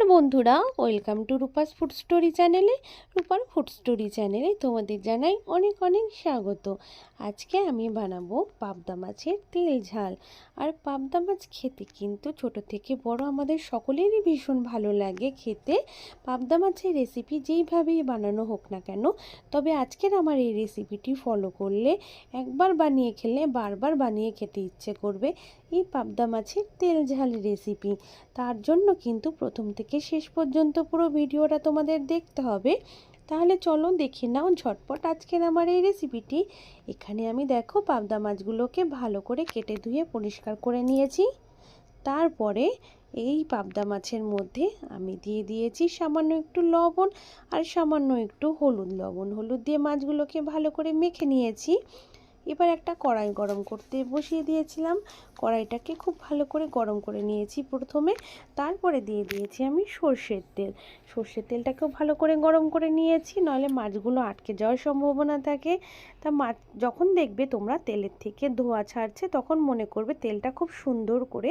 নমস্কার বন্ধুরা welcome to Rupa's food story চ্যানেলে রূপার ফুড স্টোরি চ্যানেলে তোমাদের জানাই অনেক অনেক স্বাগত। আজকে আমি বানাবো পাবদা মাছের তেল ঝাল। আর পাবদা মাছ খেতে কিন্তু ছোট থেকে বড় আমাদের সকলেরই ভীষণ ভালো লাগে খেতে। পাবদা মাছের রেসিপি যেইভাবেই বানানো হোক না কেন, তবে আজকের আমার এই রেসিপিটি ফলো করলে, একবার বানিয়ে খেলে বারবার বানিয়ে খেতে ইচ্ছে করবে এই পাবদা মাছের তেল ঝাল রেসিপি তার জন্য কিন্তু প্রথম থেকে শেষ পর্যন্ত পুরো ভিডিওটা তোমাদের দেখতে হবে। তাহলে চলো দেখে নাও ঝটপট আজকের আমার এই রেসিপিটি এখানে আমি দেখো পাবদা মাছগুলোকে ভালো করে কেটে ধুয়ে পরিষ্কার করে নিয়েছি। তারপরে এই পাবদা মাছের মধ্যে আমি দিয়ে দিয়েছি সামান্য একটু লবণ আর সামান্য একটু হলুদ। লবণ হলুদ দিয়ে মাছগুলোকে ভালো করে মেখে নিয়েছি। এবার একটা কড়াই গরম করতে বসিয়ে দিয়েছিলাম। কড়াইটাকে খুব ভালো করে গরম করে নিয়েছি প্রথমে। তারপরে দিয়ে দিয়েছি আমি সর্ষের তেল। সর্ষের তেলটাকেও ভালো করে গরম করে নিয়েছি, নইলে মাছগুলো আটকে যাওয়ার সম্ভাবনা থাকে। তা মাছ যখন দেখবে তোমরা তেলের থেকে ধোয়া ছাড়ছে, তখন মনে করবে তেলটা খুব সুন্দর করে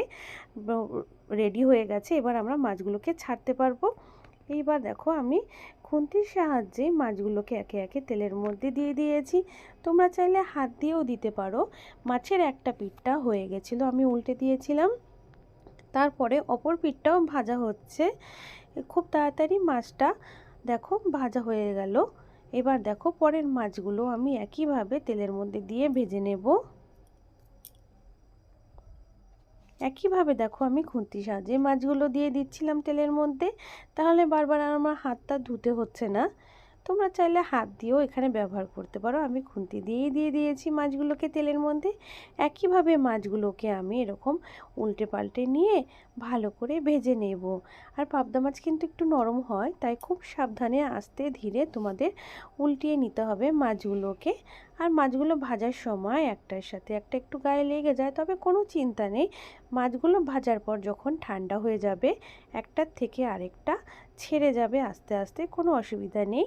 রেডি হয়ে গেছে। এবার আমরা মাছগুলোকে ছাড়তে পারব। এইবার দেখো আমি খুন্তির সাহায্যে মাছগুলোকে একে একে তেলের মধ্যে দিয়ে দিয়েছি। তোমরা চাইলে হাত দিয়েও দিতে পারো। মাছের একটা পিঠটা হয়ে গেছিল, আমি উল্টে দিয়েছিলাম। তারপরে অপর পিঠটাও ভাজা হচ্ছে। খুব তাড়াতাড়ি মাছটা দেখো ভাজা হয়ে গেল। এবার দেখো পরের মাছগুলো আমি একইভাবে তেলের মধ্যে দিয়ে ভেজে নেব। একইভাবে দেখো আমি খুন্তি সাহায্যে মাছগুলো দিয়ে দিচ্ছিলাম তেলের মধ্যে, তাহলে বারবার আর আমার হাতটা ধুতে হচ্ছে না। তোমরা চাইলে হাত দিয়েও এখানে ব্যবহার করতে পারো। আমি খুন্তি দিয়েই দিয়ে দিয়েছি মাছগুলোকে তেলের মধ্যে। একইভাবে মাছগুলোকে আমি এরকম উল্টে পাল্টে নিয়ে ভালো করে ভেজে নেব। আর পাবদা মাছ কিন্তু একটু নরম হয়, তাই খুব সাবধানে আস্তে ধীরে তোমাদের উল্টিয়ে নিতে হবে মাছগুলোকে। আর মাছগুলো ভাজার সময় একটার সাথে একটা একটু গায়ে লেগে যায়, তবে কোনো চিন্তা নেই। মাছগুলো ভাজার পর যখন ঠান্ডা হয়ে যাবে, একটার থেকে আরেকটা ছেড়ে যাবে আস্তে আস্তে, কোনো অসুবিধা নেই।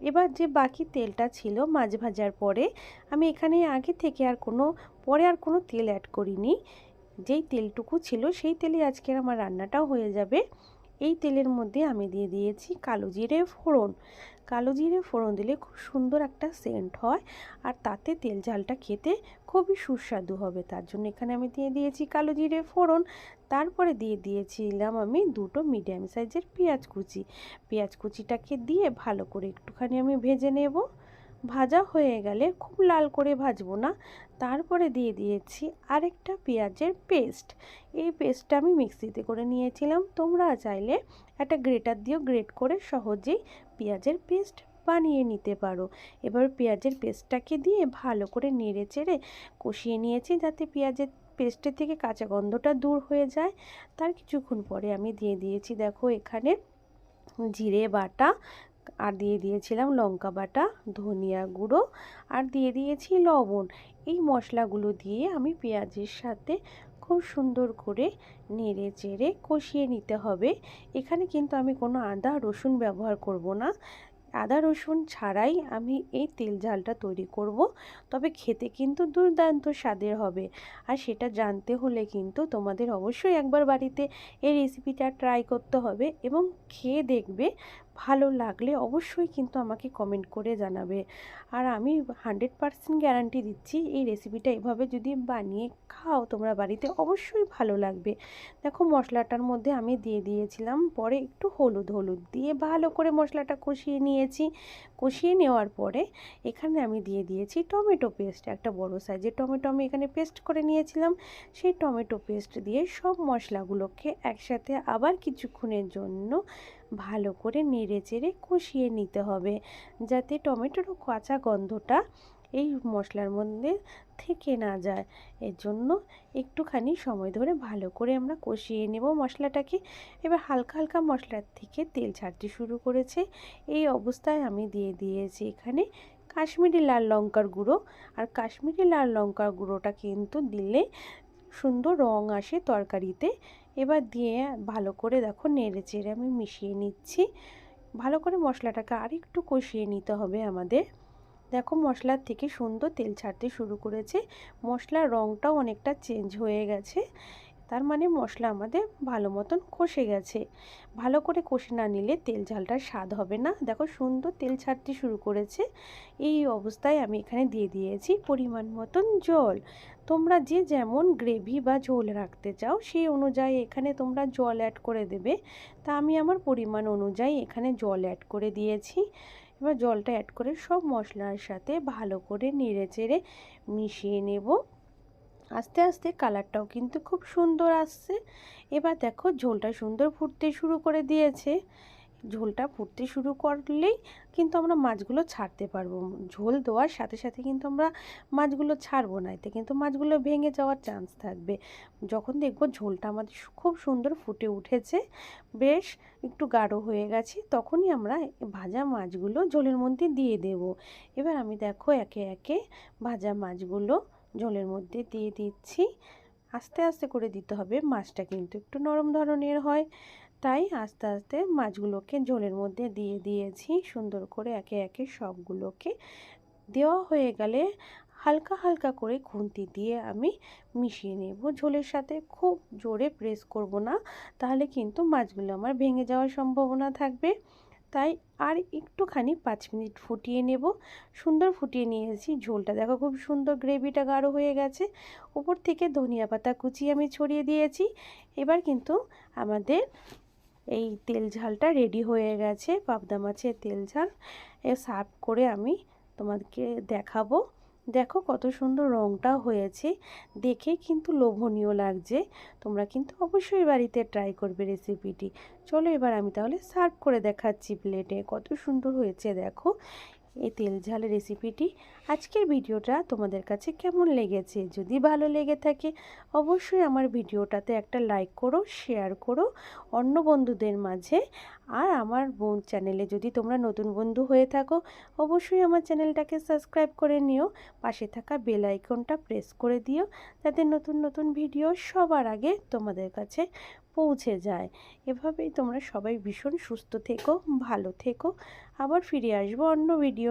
এবার যে বাকি তেলটা ছিল মাছ ভাজার পরে, আমি এখানে আগে থেকে আর কোনো, পরে আর কোনো তেল অ্যাড করিনি। যেই তেলটুকু ছিল, সেই তেলে আজকের আমার রান্নাটাও হয়ে যাবে। এই তেলের মধ্যে আমি দিয়ে দিয়েছি কালো জিরে ফোড়ন। কালো জিরে ফোড়ন দিলে খুব সুন্দর একটা সেন্ট হয় আর তাতে তেল ঝালটা খেতে খুবই সুস্বাদু হবে। তার জন্য এখানে আমি দিয়ে দিয়েছি কালো জিরে ফোড়ন। তারপরে দিয়ে দিয়েছিলাম আমি দুটো মিডিয়াম সাইজের পেঁয়াজ কুচি। পেঁয়াজ কুচিটাকে দিয়ে ভালো করে একটুখানি আমি ভেজে নেব। ভাজা হয়ে গেলে খুব লাল করে ভাজবো না। তারপরে দিয়ে দিয়েছি আরেকটা পেঁয়াজের পেস্ট। এই পেস্টটা আমি মিক্সিতে করে নিয়েছিলাম। তোমরা চাইলে একটা গ্রেটার দিয়েও গ্রেট করে সহজেই পেঁয়াজের পেস্ট বানিয়ে নিতে পারো। এবার পেঁয়াজের পেস্টটাকে দিয়ে ভালো করে নেড়ে চেড়ে কষিয়ে নিয়েছি যাতে পেঁয়াজের পেস্টের থেকে কাঁচা গন্ধটা দূর হয়ে যায়। তার কিছুক্ষণ পরে আমি দিয়ে দিয়েছি, দেখো এখানে জিরে বাটা আর দিয়ে দিয়েছিলাম লঙ্কা বাটা, ধনিয়া গুঁড়ো আর দিয়ে দিয়েছি লবণ। এই মশলাগুলো দিয়ে আমি পেঁয়াজের সাথে খুব সুন্দর করে নেড়ে চেড়ে কষিয়ে নিতে হবে। এখানে কিন্তু আমি কোনো আদা, রসুন ব্যবহার করব না। আদা, রসুন ছাড়াই আমি এই তেল ঝালটা তৈরি করব। তবে খেতে কিন্তু দুর্দান্ত স্বাদের হবে। আর সেটা জানতে হলে কিন্তু তোমাদের অবশ্যই একবার বাড়িতে এই রেসিপিটা ট্রাই করতে হবে এবং খেয়ে দেখবে ভালো লাগলে অবশ্যই কিন্তু আমাকে কমেন্ট করে জানাবে। আর আমি হান্ড্রেড পারসেন্ট গ্যারান্টি দিচ্ছি, এই রেসিপিটা এভাবে যদি বানিয়ে খাও তোমরা বাড়িতে অবশ্যই ভালো লাগবে। দেখো মশলাটার মধ্যে আমি দিয়ে দিয়েছিলাম, পরে একটু হলুদ হলুদ দিয়ে ভালো করে মশলাটা কষিয়ে নিয়েছি। কষিয়ে নেওয়ার পরে এখানে আমি দিয়ে দিয়েছি টমেটো পেস্ট একটা বড় সাইজের টমেটো আমি এখানে পেস্ট করে নিয়েছিলাম। সেই টমেটো পেস্ট দিয়ে সব মশলাগুলোকে একসাথে আবার কিছুক্ষণের জন্য ভালো করে নেড়ে চেড়ে কষিয়ে নিতে হবে যাতে টমেটোর কাঁচা গন্ধটা এই মশলার মধ্যে থেকে না যায়। এর জন্য একটুখানি সময় ধরে ভালো করে আমরা কষিয়ে নেব মশলাটাকে। এবার হালকা হালকা মশলার থেকে তেল ছাড়তে শুরু করেছে। এই অবস্থায় আমি দিয়ে দিয়েছি এখানে কাশ্মীরি লাল লঙ্কার গুঁড়ো। আর কাশ্মীরি লাল লঙ্কার গুঁড়োটা কিন্তু দিলে সুন্দর রং আসে তরকারিতে। এবার দিয়ে ভালো করে দেখো নেড়ে চেড়ে আমি মিশিয়ে নিচ্ছি। ভালো করে মশলাটাকে আরেকটু কষিয়ে নিতে হবে আমাদের। দেখো মশলার থেকে সুন্দর তেল ছাড়তে শুরু করেছে। মশলার রঙটাও অনেকটা চেঞ্জ হয়ে গেছে। তার মানে মশলা আমাদের ভালো মতন কষে গেছে। ভালো করে কষে না নিলে তেল ঝালটার স্বাদ হবে না। দেখো সুন্দর তেল ছাড়তে শুরু করেছে। এই অবস্থায় আমি এখানে দিয়ে দিয়েছি পরিমাণ মতন জল। তোমরা যে যেমন গ্রেভি বা ঝোল রাখতে চাও, সেই অনুযায়ী এখানে তোমরা জল অ্যাড করে দেবে। তা আমি আমার পরিমাণ অনুযায়ী এখানে জল অ্যাড করে দিয়েছি। এবার জলটা অ্যাড করে সব মশলার সাথে ভালো করে নেড়ে চেড়ে মিশিয়ে নেব। আস্তে আস্তে কালারটাও কিন্তু খুব সুন্দর আসছে। এবার দেখো ঝোলটা সুন্দর ফুটতে শুরু করে দিয়েছে। ঝোলটা ফুটতে শুরু করলেই কিন্তু আমরা মাছগুলো ছাড়তে পারব। ঝোল দেওয়ার সাথে সাথে কিন্তু আমরা মাছগুলো ছাড়বো না, এতে কিন্তু মাছগুলো ভেঙে যাওয়ার চান্স থাকবে। যখন দেখব ঝোলটা আমাদের খুব সুন্দর ফুটে উঠেছে, বেশ একটু গাঢ় হয়ে গেছে, তখনই আমরা ভাজা মাছগুলো ঝোলের মধ্যে দিয়ে দেব। এবার আমি দেখো একে একে ভাজা মাছগুলো ঝোলের মধ্যে দিয়ে দিচ্ছি। আস্তে আস্তে করে দিতে হবে। মাছটা কিন্তু একটু নরম ধরনের হয়। তাই আস্তে আস্তে মাছগুলোকে ঝোলের মধ্যে দিয়ে দিয়েছি। সুন্দর করে একে একে সবগুলোকে দেওয়া হয়ে গেলে হালকা হালকা করে খুন্তি দিয়ে আমি মিশিয়ে নেব। ঝোলের সাথে খুব জোরে প্রেস করব না। তাহলে কিন্তু মাছগুলো আমার ভেঙে যাওয়ার সম্ভাবনা থাকবে। তাই আর একটুখানি পাঁচ মিনিট ফুটিয়ে নেব। সুন্দর ফুটিয়ে নিয়েছি ঝোলটা। দেখো খুব সুন্দর গ্রেভিটা গাঢ় হয়ে গেছে। উপর থেকে ধনিয়া পাতা কুচি আমি ছড়িয়ে দিয়েছি। এবার কিন্তু আমাদের এই তেল ঝালটা রেডি হয়ে গেছে। পাবদা মাছের তেল ঝাল, এ সার্ভ করে আমি তোমাদেরকে দেখাবো। দেখো কত সুন্দর রঙটা হয়েছে। দেখে কিন্তু লোভনীয় লাগছে। তোমরা কিন্তু অবশ্যই বাড়িতে ট্রাই করবে রেসিপিটি চলো এবার আমি তাহলে সার্ভ করে দেখাচ্ছি প্লেটে কত সুন্দর হয়েছে দেখো। এই তেল ঝাল রেসিপিটি আজকের ভিডিওটা তোমাদের কাছে কেমন লেগেছে? যদি ভালো লেগে থাকে, অবশ্যই আমার ভিডিওটাতে একটা লাইক করো শেয়ার করো অন্য বন্ধুদের মাঝে। আর আমার বোন চ্যানেলে যদি তোমরা নতুন বন্ধু হয়ে থাকো, অবশ্যই আমার চ্যানেলটাকে সাবস্ক্রাইব করে নিও। পাশে থাকা বেল আইকনটা প্রেস করে দিও। যাতে নতুন নতুন ভিডিও সবার আগে তোমাদের কাছে পৌঁছে যায়। এভাবেই তোমরা সবাই ভীষণ সুস্থ থেকো, ভালো থেকো। আবার ফিরে আসব অন্য ভিডিও